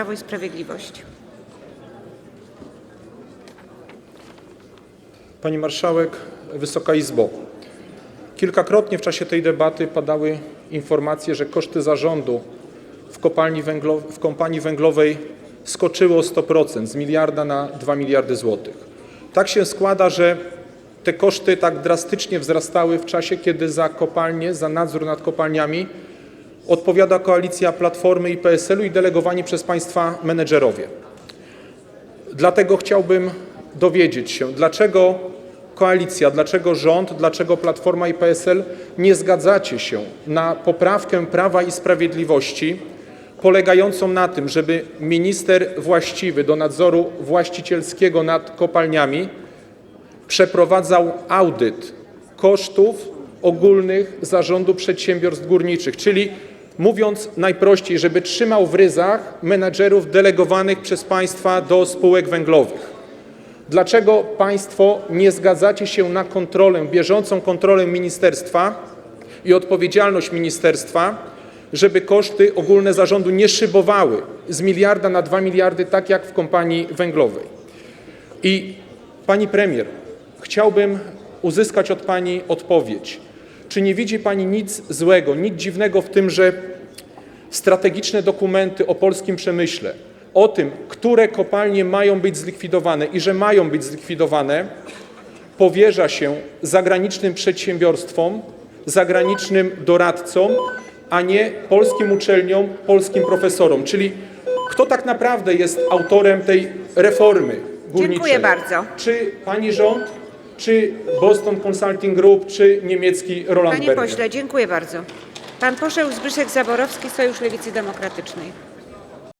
Prawo i Sprawiedliwość. Pani Marszałek, Wysoka Izbo. Kilkakrotnie w czasie tej debaty padały informacje, że koszty zarządu w kopalni, węglo, w kompanii węglowej skoczyły o 100%, z miliarda na 2 miliardy złotych. Tak się składa, że te koszty tak drastycznie wzrastały w czasie, kiedy za kopalnie, za nadzór nad kopalniami odpowiada koalicja Platformy i PSL-u i delegowani przez Państwa menedżerowie. Dlatego chciałbym dowiedzieć się, dlaczego koalicja, dlaczego rząd, dlaczego Platforma i PSL nie zgadzacie się na poprawkę Prawa i Sprawiedliwości polegającą na tym, żeby minister właściwy do nadzoru właścicielskiego nad kopalniami przeprowadzał audyt kosztów ogólnych zarządu przedsiębiorstw górniczych, czyli mówiąc najprościej, żeby trzymał w ryzach menadżerów delegowanych przez państwa do spółek węglowych. Dlaczego Państwo nie zgadzacie się na kontrolę, bieżącą kontrolę ministerstwa i odpowiedzialność ministerstwa, żeby koszty ogólne zarządu nie szybowały z miliarda na 2 miliardy, tak jak w kompanii węglowej? I Pani Premier, chciałbym uzyskać od Pani odpowiedź. Czy nie widzi Pani nic złego, nic dziwnego w tym, że strategiczne dokumenty o polskim przemyśle, o tym, które kopalnie mają być zlikwidowane i że mają być zlikwidowane, powierza się zagranicznym przedsiębiorstwom, zagranicznym doradcom, a nie polskim uczelniom, polskim profesorom. Czyli kto tak naprawdę jest autorem tej reformy górniczej? Dziękuję bardzo. Czy pani rząd, czy Boston Consulting Group, czy niemiecki Roland Panie Berger? pośle, dziękuję bardzo. Pan poseł Zbyszek Zaborowski, Sojusz Lewicy Demokratycznej.